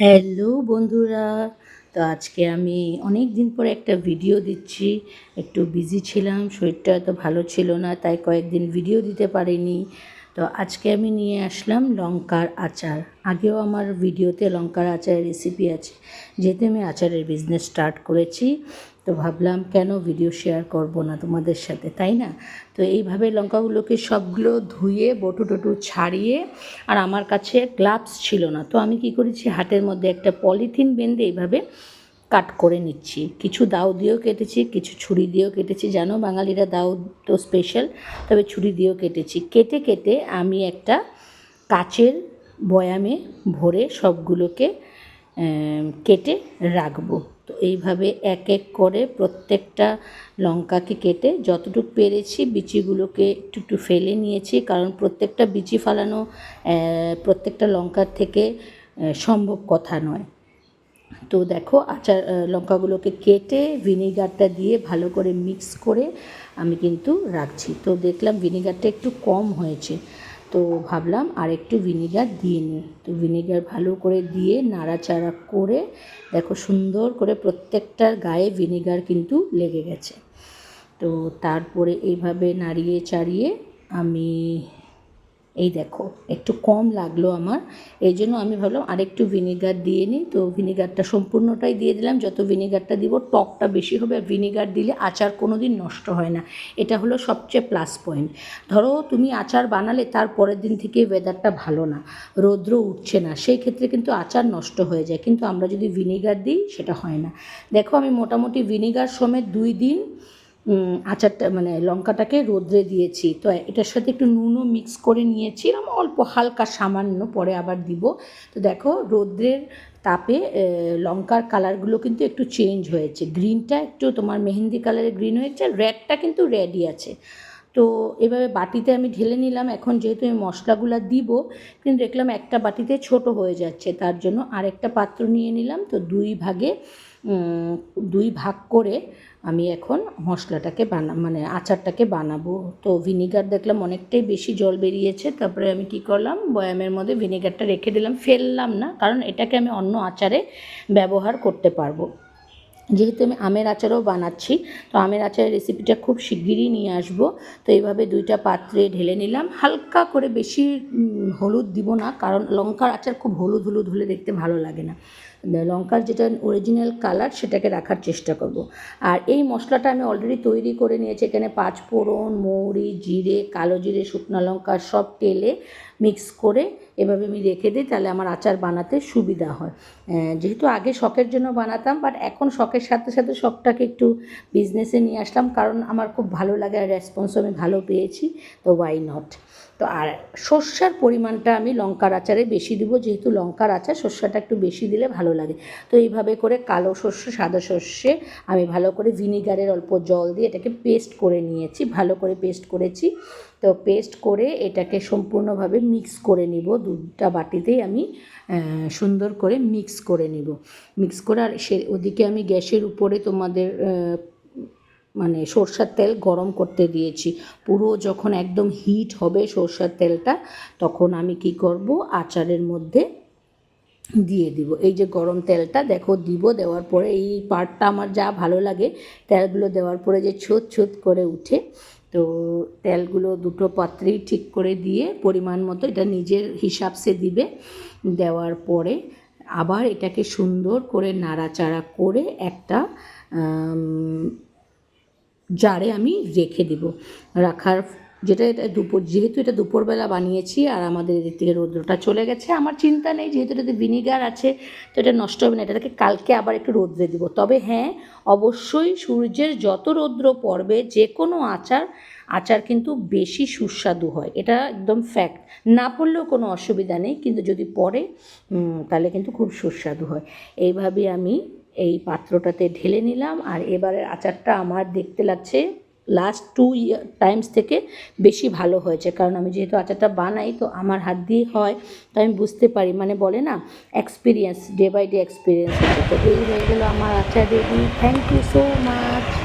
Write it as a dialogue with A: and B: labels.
A: Hello বন্ধুরা, তো আজকে আমি অনেক দিন পরে একটা ভিডিও দিচ্ছি। একটু বিজি ছিলাম, শরীরটা এত ভালো ছিল না, তাই কয়েকদিন ভিডিও দিতে পারিনি। তো আজকে আমি নিয়ে আসলাম লঙ্কার আচার। আগেও আমার ভিডিওতে লঙ্কার আচারের রেসিপি আছে, যেহেতু আমি আচারের বিজনেস স্টার্ট করেছি, তো ভাবলাম কেন ভিডিও শেয়ার করব না তোমাদের সাথে, তাই না? তো এইভাবে লঙ্কাগুলোকে সবগুলো ধুয়ে, বটু টটু ছাড়িয়ে, আর আমার কাছে গ্লাভস ছিল না। তো আমি কি করেছি, হাতের মধ্যে একটা পলিথিন বেঁধে এইভাবে কাট করে নিচ্ছি। কিছু দাও দিয়েও কেটেছি, কিছু ছুরি দিয়েও কেটেছি। জানো, বাঙালিরা দাও তো স্পেশাল তবে ছুরি দিয়েও কেটেছি। কেটে কেটে আমি একটা কাচের বয়ামে ভরে সবগুলোকে কেটে রাখব। তো এইভাবে এক এক করে প্রত্যেকটা লঙ্কাকে কেটে যতটুকু পেরেছি বিচিগুলোকে একটু একটু ফেলে নিয়েছি। কারণ প্রত্যেকটা বিচি ফালানো প্রত্যেকটা লঙ্কার থেকে সম্ভব কথা নয়। তো দেখো আচার লঙ্কাগুলোকে কেটে ভিনিগারটা দিয়ে ভালো করে মিক্স করে আমি কিন্তু রাখছি। তো দেখলাম ভিনিগারটা একটু কম হয়েছে। তো ভাবলাম আর একটু ভিনিগার দিয়ে নিই। তো ভিনিগার ভালো করে দিয়ে নাড়াচাড়া করে দেখো সুন্দর করে প্রত্যেকটার গায়ে ভিনিগার কিন্তু লেগে গেছে। তো তারপরে এইভাবে নাড়িয়ে চাড়িয়ে আমি এই দেখো, একটু কম লাগল আমার। এই জন্য আমি ভাবলাম আরেকটু ভিনিগার দিয়ে নিই। তো ভিনিগারটা সম্পূর্ণটাই দিয়ে দিলাম। যত ভিনিগারটা দিব, টকটা বেশি হবে। আর ভিনিগার দিলে আচার কোনো দিন নষ্ট হয় না। এটা হলো সবচেয়ে প্লাস পয়েন্ট ধরো তুমি আচার বানালে তার পরের দিন থেকে ওয়েদারটা ভালো না, রৌদ্র উঠছে না। সেই ক্ষেত্রে কিন্তু আচার নষ্ট হয়ে যায়। কিন্তু আমরা যদি ভিনিগার দিই, সেটা হয় না। দেখো আমি মোটামুটি ভিনিগার সমেত দুই দিন আচারটা মানে লঙ্কাটাকে রোদ্রে দিয়েছি। তো এটার সাথে একটু নুনও মিক্স করে নিয়েছি। এরকম অল্প, হালকা, সামান্য পরে আবার দিব। তো দেখো, রোদ্রের তাপে লঙ্কার কালারগুলো কিন্তু একটু চেঞ্জ হয়েছে। গ্রিনটা একটু তোমার মেহেন্দি কালারের গ্রিন হয়েছে রেডটা কিন্তু রেডই আছে। তো এভাবে বাটিতে আমি ঢেলে নিলাম। এখন যেহেতু আমি মশলাগুলো দিব, কিন্তু দেখলাম একটা বাটিতে ছোট হয়ে যাচ্ছে, তার জন্য আরেকটা পাত্র নিয়ে নিলাম। তো দুই ভাগে দুই ভাগ করে আমি এখন মশলাটাকে বানা মানে আচারটাকে বানাবো। তো ভিনিগার দেখলাম অনেকটাই বেশি জল বেরিয়েছে, তারপরে আমি কি করলাম, বয়ামের মধ্যে ভিনিগারটা রেখে দিলাম। ফেললাম না, কারণ এটাকে আমি অন্য আচারে ব্যবহার করতে পারব। যেহেতু আমি আমের আচারও বানাচ্ছি, তো আমের আচারের রেসিপিটা খুব শিগগিরই নিয়ে আসব। তো এইভাবে দুইটা পাত্রে ঢেলে নিলাম। হালকা করে বেশি হলুদ দিব না, কারণ লঙ্কার আচার খুব হলুদ হলুদ হলে দেখতে ভালো লাগে না। লঙ্কার যেটা অরিজিনাল কালার সেটাকে রাখার চেষ্টা করব। আর এই মশলাটা আমি অলরেডি তৈরি করে নিয়েছি। এখানে পাঁচ ফোড়ন মৌরি, জিরে, কালো জিরে, শুকনো লঙ্কা সব তেলে মিক্স করে এভাবে আমি রেখে দিই, তাহলে আমার আচার বানাতে সুবিধা হয়। যেহেতু আগে শখের জন্য বানাতাম বাট এখন শখের সাথে সাথে শখটাকে একটু বিজনেসে নিয়ে আসলাম, কারণ আমার খুব ভালো লাগে আর রেসপন্সও আমি ভালো পেয়েছি, তো ওয়াই নট তো আর সর্ষার পরিমাণটা আমি লঙ্কার আচারে বেশি দিব, যেহেতু লঙ্কার আচার সর্ষাটা একটু বেশি দিলে ভালো লাগে। তো এইভাবে করে কালো সর্ষে, সাদা সর্ষে আমি ভালো করে ভিনিগারের অল্প জল দিয়ে এটাকে পেস্ট করে নিয়েছি, ভালো করে পেস্ট করেছি। তো পেস্ট করে এটাকে সম্পূর্ণভাবে মিক্স করে নিব, দুধটা বাটিতেই আমি সুন্দর করে মিক্স করে নিব। মিক্স করে আর সে, ওদিকে আমি গ্যাসের উপরে তোমাদের মানে সর্ষার তেল গরম করতে দিয়েছি। পুরো যখন একদম হিট হবে সর্ষার তেলটা, তখন আমি কি করব? আচারের মধ্যে দিয়ে দিব। এই যে গরম তেলটা, দেখো, দিব দেওয়ার পরে এই পার্টটা আমার যা ভালো লাগে, তেলগুলো দেওয়ার পরে যে ছুত ছুত করে উঠে, তো তেলগুলো দুটো পাত্রেই ঠিক করে দিয়ে পরিমাণ মতো এটা নিজের হিসাবসে দিবে। দেওয়ার পরে আবার এটাকে সুন্দর করে নাড়াচাড়া করে একটা জারে আমি রেখে দেব। রাখার যেটা এটা দুপুর, যেহেতু এটা দুপুরবেলা বানিয়েছি আর আমাদের এদিক থেকে রৌদ্রটা চলে গেছে, আমার চিন্তা নেই যেহেতু এটাতে ভিনিগার আছে, তো এটা নষ্ট হবে না, এটাকে কালকে আবার একটু রৌদ্রে দিব। তবে হ্যাঁ অবশ্যই সূর্যের যত রৌদ্র পড়বে যে কোনো আচার আচার কিন্তু বেশি সুস্বাদু হয়, এটা একদম ফ্যাক্ট না পড়লেও কোনো অসুবিধা নেই, কিন্তু যদি পড়ে তাহলে কিন্তু খুব সুস্বাদু হয়। এইভাবে আমি এই পাত্রটাতে ঢেলে নিলাম আর এবারের আচারটা আমার দেখতে লাগছে লাস্ট টু ইয়ার টাইমস থেকে বেশি ভালো হয়েছে। কারণ আমি যেহেতু আচারটা বানাই, তো আমার হাত দিয়ে হয়। তো আমি বুঝতে পারি মানে বলে না experience day by day experience তো এই হয়ে গেলো আমার আচার ready thank you so much